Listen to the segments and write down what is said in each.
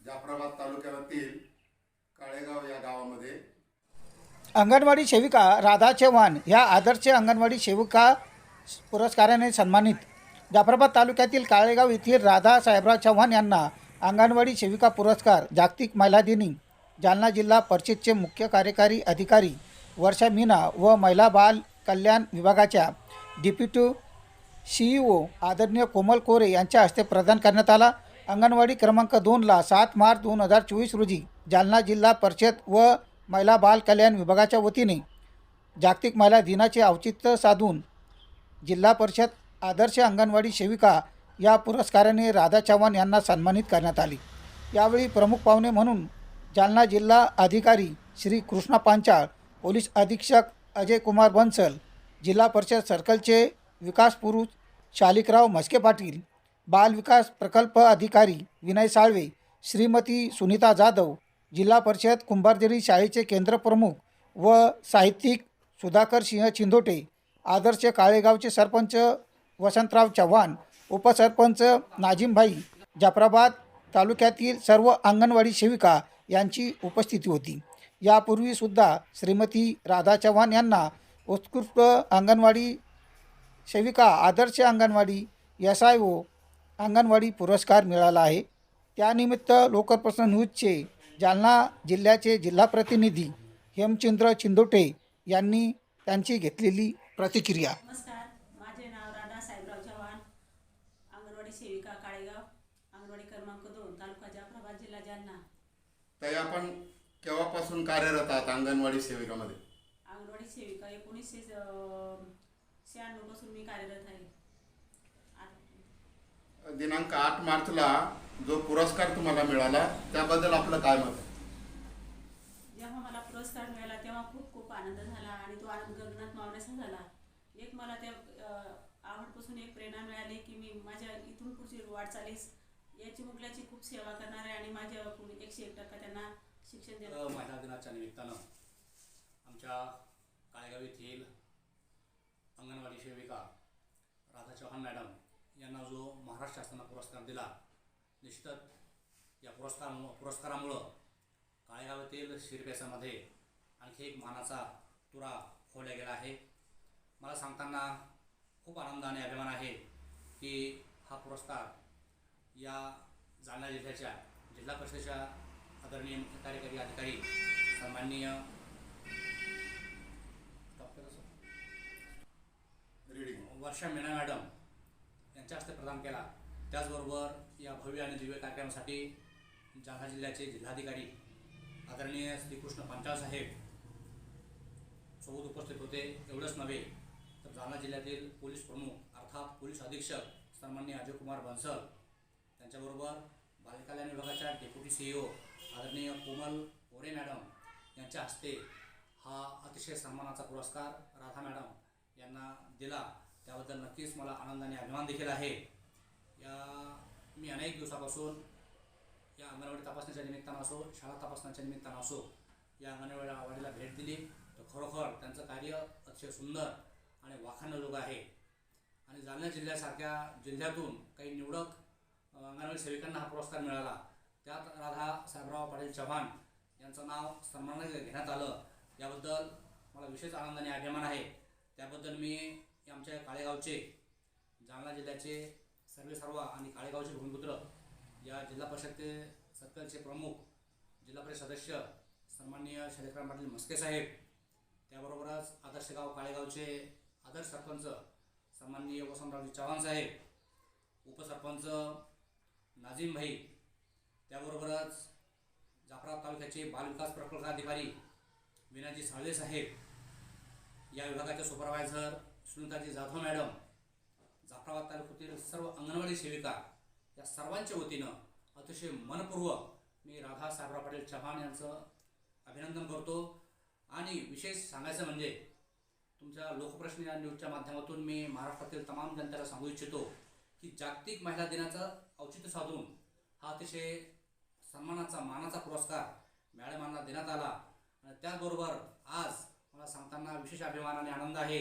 जाफराबाद तालुक्यातील काळेगाव या गावामध्ये अंगणवाडी सेविका राधा चव्हाण ह्या आदर्श अंगणवाडी सेविका पुरस्काराने सन्मानित. जाफराबाद तालुक्यातील काळेगाव येथील राधा साहेबराव चव्हाण यांना अंगणवाडी सेविका पुरस्कार जागतिक महिला दिनी. जालना जिल्हा परिषदचे मुख्य कार्यकारी अधिकारी वर्षा मीना व महिला बाल कल्याण विभागाच्या डिप्युटी सीईओ आदरणीय कोमल कोरे यांच्या हस्ते प्रदान करण्यात आला. अंगणवाडी क्रमांक दोनला सात मार्च दोन हजार चोवीस रोजी जालना जिल्हा परिषद व महिला बाल कल्याण विभागाच्या वतीने जागतिक महिला दिनाचे औचित्य साधून जिल्हा परिषद आदर्श अंगणवाडी सेविका या पुरस्काराने राधा चव्हाण यांना सन्मानित करण्यात आले. यावेळी प्रमुख पाहुणे म्हणून जालना जिल्हा अधिकारी श्री कृष्णा पांचाळ पोलीस अधीक्षक अजय कुमार बन्सल जिल्हा परिषद सर्कलचे विकास पुरुष शालिकराव म्हस्के पाटील बालविकास प्रकल्प अधिकारी विनय साळवे श्रीमती सुनीता जाधव जिल्हा परिषद कुंभारदेवी शाळेचे केंद्रप्रमुख व साहित्यिक सुधाकर सिंह चिंदोटे आदर्श काळेगावचे सरपंच वसंतराव चव्हाण उपसरपंच नाजिमभाई जाफराबाद तालुक्यातील सर्व अंगणवाडी सेविका यांची उपस्थिती होती. यापूर्वीसुद्धा श्रीमती राधा चव्हाण यांना उत्कृष्ट अंगणवाडी सेविका आदर्श anganwadi S I O anganwadi पुरस्कार मिळाला आहे. त्यानिमित्त लोकप्रश्न न्यूजचे जालना जिल्ह्याचे जिल्हा प्रतिनिधी हेमचंद्र चिंदोटे यांनी त्यांची घेतलेली प्रतिक्रिया. नमस्कार. माझे नाव राधा साहेबराव चव्हाण अंगणवाडी सेविका काळेगाव अंगणवाडी क्रमांक दोन तालुका जाफराबाद जिल्हा जालना. ताई आपण केव्हापासून कार्यरत आहात अंगणवाडी सेविकामध्ये? अंगणवाडी सेविका एकोणीसशे शहाण्णवपासून मी कार्यरत आहे. दिनांक आठ मार्चला जो पुरस्कार तुम्हाला मिळाला त्याबद्दल आपलं काय मत? आहे जेव्हा मला पुरस्कार मिळाला तेव्हा खूप खूप आनंद झाला आणि तो आनंद गगनात मावण्याचा झाला. एक मला त्या आवडपासून एक प्रेरणा मिळाली की मी माझ्या इथून पुढची वाटचालीस याची मुलाची खूप सेवा करणार आहे आणि माझ्या एकशे एक टक्का त्यांना शिक्षण देणार महिला दिनाच्या निमित्तानं आमच्या काळेगाव येथील अंगणवाडी सेविका राधा चव्हाण मॅडम यांना जो महाराष्ट्र शासनानं पुरस्कार दिला निश्चितच या पुरस्कार पुरस्कारामुळं काळेगाव येथील शिरपेसामध्ये आणखी एक मानाचा तुरा खोवला गेला आहे. मला सांगताना खूप आनंद आणि अभिमान आहे की हा पुरस्कार या जालना जिल्ह्याच्या जिल्हा परिषदेच्या आदरणीय मुख्य कार्यकारी अधिकारी सन्माननीय डॉक्टर रीडिंग वर्षा मीना मॅडम यांच्या हस्ते प्रदान केला. त्याचबरोबर या भव्य आणि दिव्य कार्यक्रमासाठी जालना जिल्ह्याचे जिल्हाधिकारी आदरणीय श्रीकृष्ण पंचाळ साहेब सोबत उपस्थित होते. एवढंच नव्हे तर जालना जिल्ह्यातील पोलीस प्रमुख अर्थात पोलीस अधीक्षक सन्मान्य अजय कुमार बन्सल त्यांच्याबरोबर बालकल्याण विभागाच्या डेप्युटी सी ओ आदरणीय कोमल ओरे मॅडम यांच्या हस्ते हा अतिशय सन्मानाचा पुरस्कार राधा मॅडम यांना दिला. त्याबद्दल नक्कीच मला आनंद आणि अभिमान देखील आहे. या मी अनेक दिवसापासून या अंगणवाडी तपासण्याच्या निमित्तानं असो शाळा तपासण्याच्या निमित्तानं असो या अंगणवाडी वाडीला भेट दिली तर खरोखर त्यांचं कार्य अतिशय सुंदर आणि वाखाणयोग आहे. आणि जालना जिल्ह्यासारख्या जिल्ह्यातून काही निवडक अंगणवाडी सेविकांना हा पुरस्कार मिळाला. त्यात राधा साहेबराव पाटील चव्हाण यांचं नाव सन्मानाने घेण्यात आलं. याबद्दल मला विशेष आनंद आणि अभिमान आहे. त्याबद्दल मी आमच्या काळेगावचे जालना जिल्ह्याचे सर्वे सर्वा आणि काळेगावचे भूमिपुत्र या जिल्हा परिषदचे सर्कलचे प्रमुख जिल्हा परिषद सदस्य सन्माननीय शैलेशराव पाटील मस्के साहेब त्याबरोबरच आदर्श गाव काळेगावचे आदर्श सरपंच सन्माननीय वसंतरावजी चव्हाण साहेब उपसरपंच नाझीम भाई त्याबरोबरच जाफराबाद तालुक्याचे बालविकास प्रकल्प अधिकारी विनाजी साळवे साहेब या विभागाचे सुपरवायझर सुनीताजी जाधव मॅडम जाफराबाद तालुक्यातील सर्व अंगणवाडी सेविका या सर्वांच्या वतीनं अतिशय मनपूर्वक मी राधा साहेबराव पाटील चव्हाण यांचं अभिनंदन करतो. आणि विशेष सांगायचं म्हणजे तुमच्या लोकप्रश्न या न्यूजच्या माध्यमातून मी महाराष्ट्रातील तमाम जनतेला सांगू इच्छितो की जागतिक महिला दिनाचं औचित्य साधून हा अतिशय सन्मानाचा मानाचा पुरस्कार मॅडमांना देण्यात आला. आणि त्याचबरोबर आज मला सांगताना विशेष अभिमान आणि आनंद आहे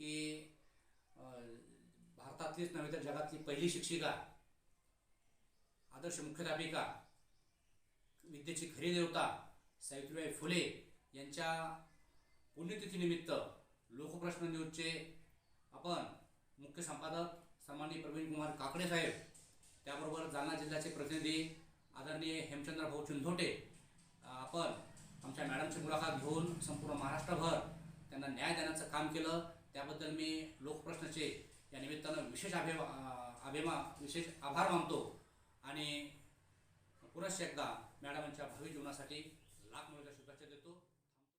की अं, भारतातलीच नव्हे तर जगातली पहिली शिक्षिका आदर्श मुख्याध्यापिका विद्येची खरी देवता सावित्रीबाई फुले यांच्या पुण्यतिथीनिमित्त लोकप्रश्न न्यूजचे आपण मुख्य संपादक सन्माननीय प्रवीण कुमार काकडे साहेब त्याबरोबर जालना जिल्ह्याचे प्रतिनिधी आदरणीय हेमचंद्र भाऊ चिंधोटे आपण आमच्या मॅडमची मुलाखत घेऊन संपूर्ण महाराष्ट्रभर त्यांना न्याय देण्याचं काम केलं. त्याबद्दल मी लोकप्रश्नचे या निमित्तानं विशेष अभिमा अभिमा विशेष आभार मानतो. आणि पुनश्च एकदा मॅडमांच्या भावी जीवनासाठी लाख मोठ्या शुभेच्छा देतो.